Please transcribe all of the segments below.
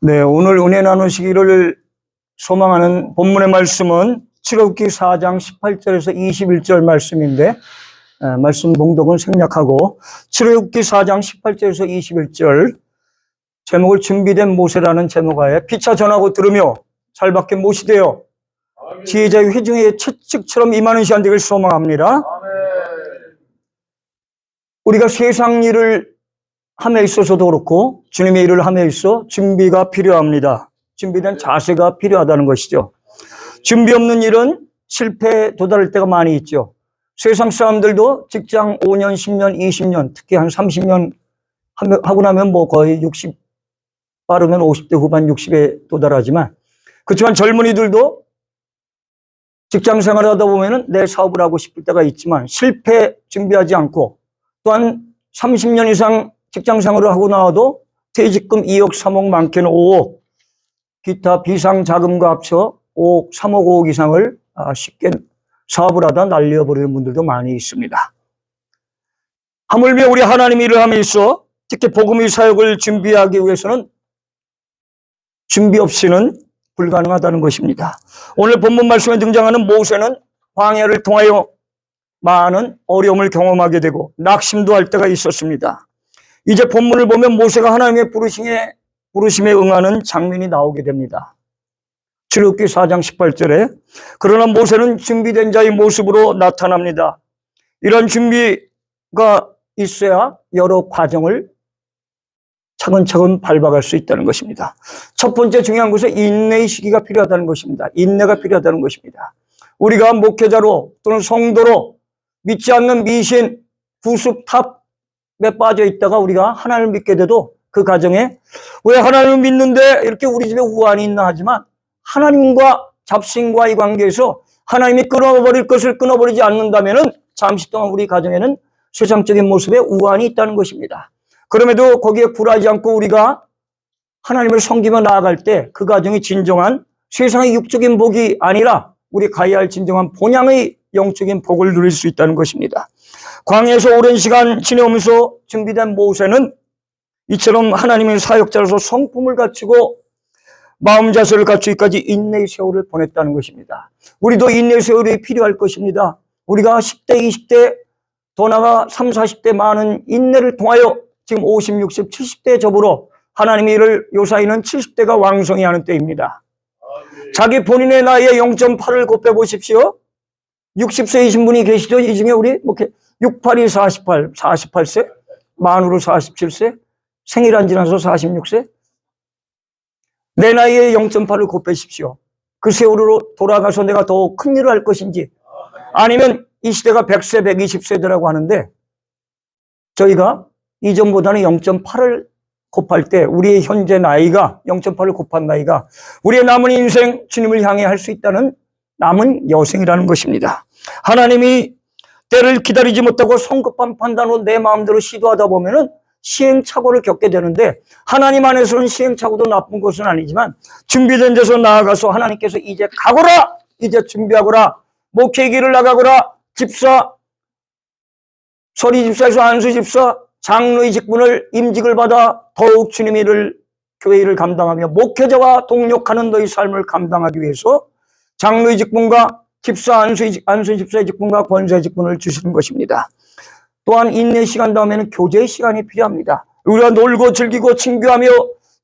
네, 오늘 은혜 나누시기를 소망하는 본문의 말씀은 출애굽기 4장 18절에서 21절 말씀인데 에, 말씀 봉독은 생략하고 출애굽기 4장 18절에서 21절 제목을 준비된 모세라는 제목하에 피차 전하고 들으며 잘 박힌 못이 되어 지혜자의 회중의 채찍처럼 임하는 시간 되길 소망합니다. 우리가 세상 일을 함에 있어서도 그렇고 주님의 일을 함에 있어 준비가 필요합니다. 준비된 자세가 필요하다는 것이죠. 준비 없는 일은 실패에 도달할 때가 많이 있죠. 세상 사람들도 직장 5년, 10년, 20년, 특히 한 30년 하면- 하고 나면 뭐 거의 60, 빠르면 50대 후반 60에 도달하지만 그렇지만 젊은이들도 직장 생활을 하다 보면은 내 사업을 하고 싶을 때가 있지만 실패 준비하지 않고 또한 30년 이상 직장 생활을 하고 나와도 퇴직금 2억, 3억, 많게는 5억, 기타 비상 자금과 합쳐 5억, 3억, 5억 이상을 아, 쉽게 사업을 하다 날려버리는 분들도 많이 있습니다. 하물며 우리 하나님 일을 함에 있어 특히 복음의 사역을 준비하기 위해서는 준비 없이는 불가능하다는 것입니다. 오늘 본문 말씀에 등장하는 모세는 광야를 통하여 많은 어려움을 경험하게 되고 낙심도 할 때가 있었습니다. 이제 본문을 보면 모세가 하나님의 부르심에, 부르심에 응하는 장면이 나오게 됩니다. 출애굽기 4장 18절에 그러나 모세는 준비된 자의 모습으로 나타납니다. 이런 준비가 있어야 여러 과정을 차근차근 밟아갈 수 있다는 것입니다. 첫 번째 중요한 것은 인내의 시기가 필요하다는 것입니다. 인내가 필요하다는 것입니다. 우리가 목회자로 또는 성도로 믿지 않는 미신, 구습, 탑에 빠져 있다가 우리가 하나님을 믿게 돼도 그 가정에 왜 하나님을 믿는데 이렇게 우리 집에 우환이 있나 하지만 하나님과 잡신과의 관계에서 하나님이 끊어버릴 것을 끊어버리지 않는다면은 잠시 동안 우리 가정에는 세상적인 모습에 우환이 있다는 것입니다. 그럼에도 거기에 굴하지 않고 우리가 하나님을 섬기며 나아갈 때 그 가정이 진정한 세상의 육적인 복이 아니라 우리 가야 할 진정한 본향의 영적인 복을 누릴 수 있다는 것입니다. 광야에서 오랜 시간 지내오면서 준비된 모세는 이처럼 하나님의 사역자로서 성품을 갖추고 마음 자세를 갖추기까지 인내의 세월을 보냈다는 것입니다. 우리도 인내의 세월이 필요할 것입니다. 우리가 10대, 20대, 더 나아가 3, 40대 많은 인내를 통하여 지금 50, 60, 70대 접으로 하나님의 일을 요사이는 70대가 왕성히 하는 때입니다. 자기 본인의 나이에 0.8을 곱해 보십시오. 60세이신 분이 계시죠? 이 중에 우리 뭐 이렇게 68이 48, 48세, 만으로 47세, 생일 안 지나서 46세. 내 나이에 0.8을 곱해십시오. 그 세월로 돌아가서 내가 더 큰 일을 할 것인지 아니면 이 시대가 100세, 120세대라고 하는데 저희가 이전보다는 0.8을 곱할 때 우리의 현재 나이가 0.8을 곱한 나이가 우리의 남은 인생 주님을 향해 할 수 있다는 남은 여생이라는 것입니다. 하나님이 때를 기다리지 못하고 성급한 판단으로 내 마음대로 시도하다 보면은 시행착오를 겪게 되는데 하나님 안에서는 시행착오도 나쁜 것은 아니지만 준비된 데서 나아가서 하나님께서 이제 가거라 이제 준비하거라 목회 길을 나가거라 집사 서리 집사에서 안수 집사 장로의 직분을 임직을 받아 더욱 주님의 일을 교회 일을 감당하며 목회자와 동력하는 너희 삶을 감당하기 위해서 장로의 직분과 집사 안수의, 직- 안수의 집사의 직분과 권사의 직분을 주시는 것입니다. 또한 인내 시간 다음에는 교제의 시간이 필요합니다. 우리가 놀고 즐기고 친교하며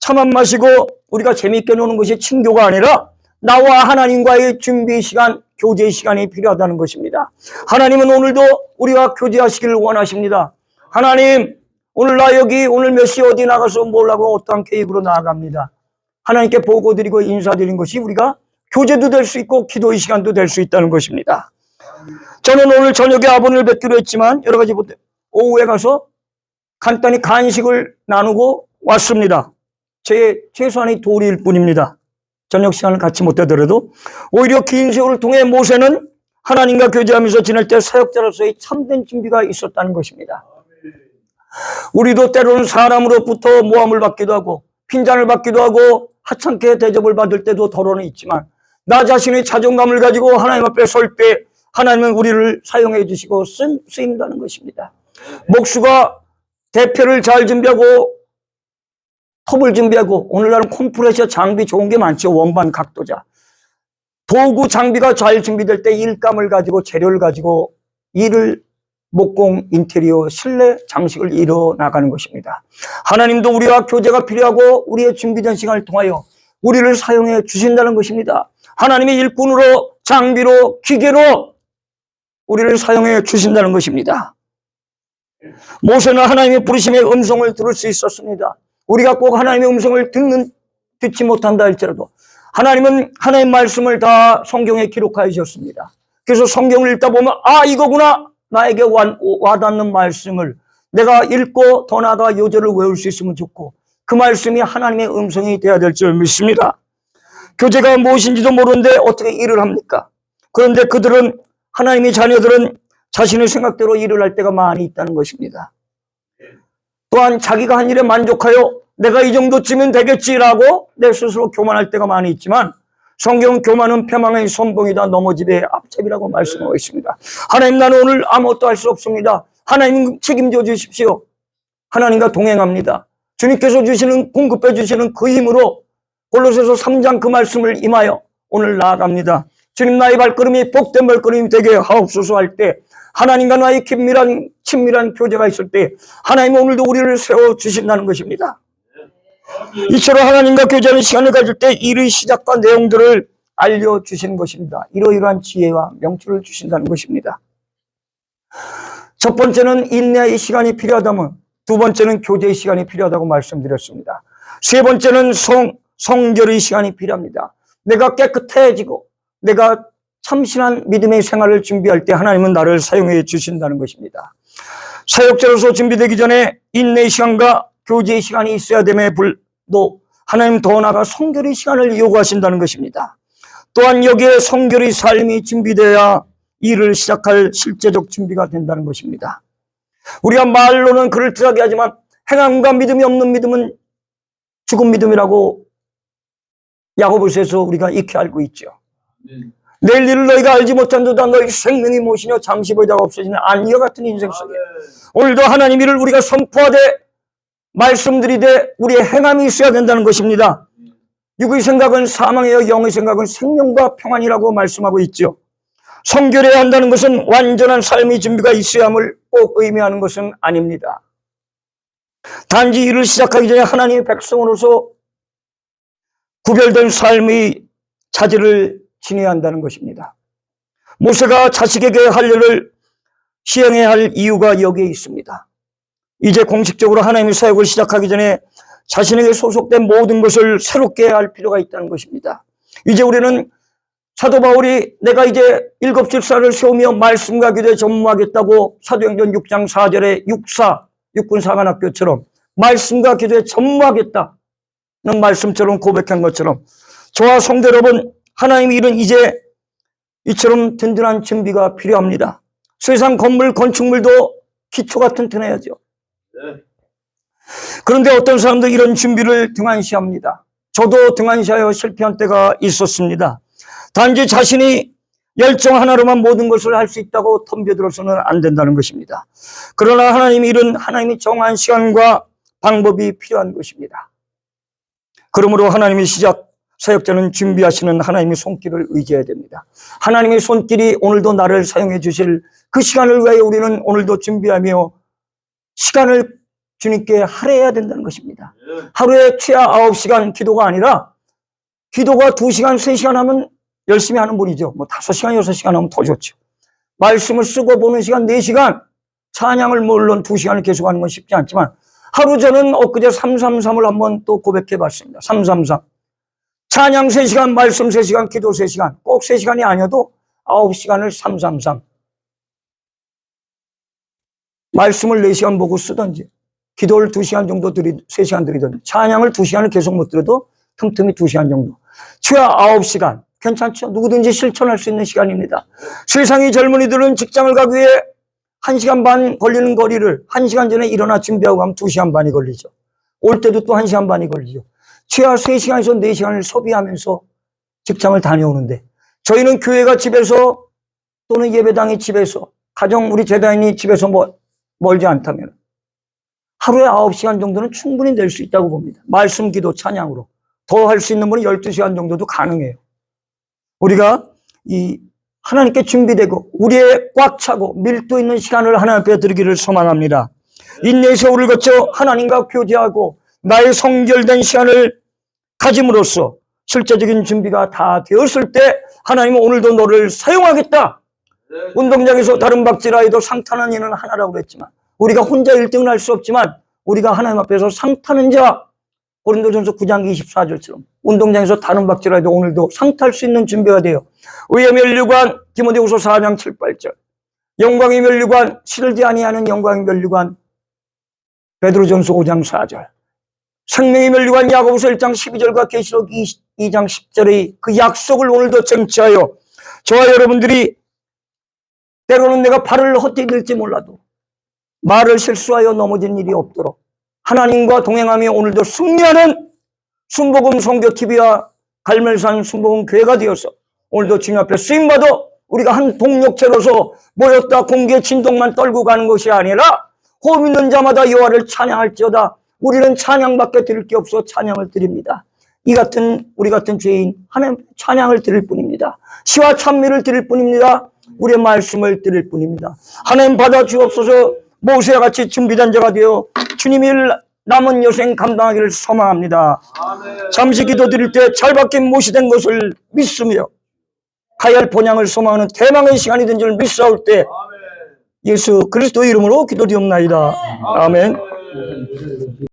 차만 마시고 우리가 재미있게 노는 것이 친교가 아니라 나와 하나님과의 준비 시간, 교제 시간이 필요하다는 것입니다. 하나님은 오늘도 우리와 교제하시기를 원하십니다. 하나님, 오늘 나 여기 오늘 몇 시 어디 나가서 뭘 하고 어떠한 계획으로 나아갑니다. 하나님께 보고 드리고 인사드린 것이 우리가 교제도 될 수 있고 기도의 시간도 될 수 있다는 것입니다. 저는 오늘 저녁에 아버님을 뵙기로 했지만 여러 가지 못- 오후에 가서 간단히 간식을 나누고 왔습니다. 제 최소한의 도리일 뿐입니다. 저녁 시간을 같이 못 되더라도 오히려 긴 세월을 통해 모세는 하나님과 교제하면서 지낼 때 사역자로서의 참된 준비가 있었다는 것입니다. 우리도 때로는 사람으로부터 모함을 받기도 하고 핀잔을 받기도 하고 하찮게 대접을 받을 때도 더러는 있지만 나 자신의 자존감을 가지고 하나님 앞에 설 때 하나님은 우리를 사용해 주시고 쓰, 쓰인다는 것입니다. 목수가 대표를 잘 준비하고 톱을 준비하고 오늘날은 컴프레셔 장비 좋은 게 많죠. 원반 각도자. 도구 장비가 잘 준비될 때 일감을 가지고 재료를 가지고 일을 목공 인테리어 실내 장식을 이뤄 나가는 것입니다. 하나님도 우리와 교제가 필요하고 우리의 준비된 시간을 통하여 우리를 사용해 주신다는 것입니다. 하나님의 일꾼으로 장비로 기계로 우리를 사용해 주신다는 것입니다. 모세는 하나님의 부르심의 음성을 들을 수 있었습니다. 우리가 꼭 하나님의 음성을 듣는 듣지 못한다 할지라도 하나님은 하나님의 말씀을 다 성경에 기록하여 주셨습니다. 그래서 성경을 읽다 보면 아 이거구나 나에게 와, 와닿는 말씀을 내가 읽고 더 나아가 요절을 외울 수 있으면 좋고 그 말씀이 하나님의 음성이 되어야 될 줄 믿습니다. 교제가 무엇인지도 모르는데 어떻게 일을 합니까? 그런데 그들은 하나님의 자녀들은 자신의 생각대로 일을 할 때가 많이 있다는 것입니다. 또한 자기가 한 일에 만족하여 내가 이 정도쯤은 되겠지라고 내 스스로 교만할 때가 많이 있지만 성경 교만은 폐망의 선봉이다 넘어지대 앞잡이라고 말씀하고 있습니다. 하나님 나는 오늘 아무것도 할 수 없습니다. 하나님 책임져 주십시오. 하나님과 동행합니다. 주님께서 주시는 공급해 주시는 그 힘으로 골로새서 3장 그 말씀을 임하여 오늘 나아갑니다. 주님 나의 발걸음이 복된 발걸음이 되게 하옵소서 할 때 하나님과 나의 긴밀한 친밀한 교제가 있을 때 하나님 오늘도 우리를 세워 주신다는 것입니다. 이처럼 하나님과 교제하는 시간을 가질 때 일의 시작과 내용들을 알려주시는 것입니다. 이러이러한 지혜와 명철을 주신다는 것입니다. 첫 번째는 인내의 시간이 필요하다면 두 번째는 교제의 시간이 필요하다고 말씀드렸습니다. 세 번째는 성, 성결의 시간이 필요합니다. 내가 깨끗해지고 내가 참신한 믿음의 생활을 준비할 때 하나님은 나를 사용해 주신다는 것입니다. 사역자로서 준비되기 전에 인내의 시간과 교제의 시간이 있어야 됨에 불도 하나님 더 나아가 성결의 시간을 요구하신다는 것입니다. 또한 여기에 성결의 삶이 준비되어야 일을 시작할 실제적 준비가 된다는 것입니다. 우리가 말로는 그럴듯하게 하지만 행함과 믿음이 없는 믿음은 죽은 믿음이라고 야고보서에서 우리가 익히 알고 있죠. 내일 일을 너희가 알지 못한도다 너희 생명이 무엇이냐 잠시 보이다가 없어지는 안개와 같은 인생 속에 오늘도 하나님 이를 우리가 선포하되 말씀드리되 우리의 행함이 있어야 된다는 것입니다. 육의 생각은 사망이요 영의 생각은 생명과 평안이라고 말씀하고 있죠. 성결해야 한다는 것은 완전한 삶의 준비가 있어야 함을 꼭 의미하는 것은 아닙니다. 단지 일을 시작하기 전에 하나님의 백성으로서 구별된 삶의 자질을 지내야 한다는 것입니다. 모세가 자식에게 할 일을 시행해야 할 이유가 여기에 있습니다. 이제 공식적으로 하나님의 사역을 시작하기 전에 자신에게 소속된 모든 것을 새롭게 할 필요가 있다는 것입니다. 이제 우리는 사도 바울이 내가 이제 일곱 질사를 세우며 말씀과 기도에 전무하겠다고 사도행전 6장 4절에 육사, 육군사관학교처럼 말씀과 기도에 전무하겠다는 말씀처럼 고백한 것처럼 저와 성도 여러분 하나님의 일은 이제 이처럼 든든한 준비가 필요합니다. 세상 건물, 건축물도 기초가 튼튼해야죠. 그런데 어떤 사람도 이런 준비를 등한시합니다. 저도 등한시하여 실패한 때가 있었습니다. 단지 자신이 열정 하나로만 모든 것을 할 수 있다고 덤벼들어서는 안 된다는 것입니다. 그러나 하나님의 일은 하나님이 정한 시간과 방법이 필요한 것입니다. 그러므로 하나님의 시작 사역자는 준비하시는 하나님의 손길을 의지해야 됩니다. 하나님의 손길이 오늘도 나를 사용해 주실 그 시간을 위하여 우리는 오늘도 준비하며 시간을 주님께 할애해야 된다는 것입니다. 하루에 최하 9시간 기도가 아니라 기도가 2시간, 3시간 하면 열심히 하는 분이죠. 뭐 5시간, 6시간 하면 더 좋죠. 말씀을 쓰고 보는 시간 4시간, 찬양을 물론 2시간을 계속하는 건 쉽지 않지만 하루 저는 엊그제 333을 한번 또 고백해 봤습니다. 333. 찬양 3시간, 말씀 3시간, 기도 3시간. 꼭 3시간이 아니어도 9시간을 333. 말씀을 4시간 보고 쓰든지, 기도를 2시간 정도 드리, 3시간 드리든지, 찬양을 2시간을 계속 못 들어도 틈틈이 2시간 정도. 최하 9시간. 괜찮죠? 누구든지 실천할 수 있는 시간입니다. 세상의 젊은이들은 직장을 가기 위해 1시간 반 걸리는 거리를 1시간 전에 일어나 준비하고 가면 2시간 반이 걸리죠. 올 때도 또 1시간 반이 걸리죠. 최하 3시간에서 4시간을 소비하면서 직장을 다녀오는데 저희는 교회가 집에서 또는 예배당이 집에서 가정 우리 제다인이 집에서 뭐 멀지 않다면 하루에 9시간 정도는 충분히 낼 수 있다고 봅니다. 말씀, 기도, 찬양으로. 더 할 수 있는 분은 12시간 정도도 가능해요. 우리가 이 하나님께 준비되고 우리의 꽉 차고 밀도 있는 시간을 하나님 앞에 드리기를 소망합니다. 인내의 세월을 거쳐 하나님과 교제하고 나의 성결된 시간을 가짐으로써 실제적인 준비가 다 되었을 때 하나님은 오늘도 너를 사용하겠다. 운동장에서 다른 해도 상타는 이는 하나라고 그랬지만 우리가 혼자 1등을 할 수 없지만 우리가 하나님 앞에서 상타는 자 고린도전서 9장 24절처럼 운동장에서 다른 박지라 해도 오늘도 상탈 수 있는 준비가 돼요. 의의 멸류관 디모데후서 4장 7, 8절. 영광의 멸류관 시들지 아니하는 영광의 멸류관. 베드로전서 5장 4절. 생명의 멸류관 야고보서 1장 12절과 계시록 2장 10절의 그 약속을 오늘도 쟁취하여 저와 여러분들이 때로는 내가 발을 들지 몰라도 말을 실수하여 넘어진 일이 없도록 하나님과 동행하며 오늘도 승리하는 순복음 선교TV와 갈멜산 순복음 교회가 되어서 오늘도 주님 앞에 쓰임받아 우리가 한 동력체로서 모였다 공기의 진동만 떨고 가는 것이 아니라 호흡 있는 자마다 여호와를 찬양할지어다 우리는 찬양밖에 드릴 게 없어 찬양을 드립니다. 이 같은 우리 같은 죄인 하나님 찬양을 드릴 뿐입니다. 시와 찬미를 드릴 뿐입니다. 우리의 말씀을 드릴 뿐입니다. 하나님 받아 주옵소서 모세와 같이 준비된 자가 되어 주님이 남은 여생 감당하기를 소망합니다. 잠시 기도 드릴 때잘 박힌 못이 된 것을 믿으며 가야 할 본향을 소망하는 대망의 시간이 된 줄 믿사올 때 예수 그리스도 이름으로 기도드옵나이다. 아멘.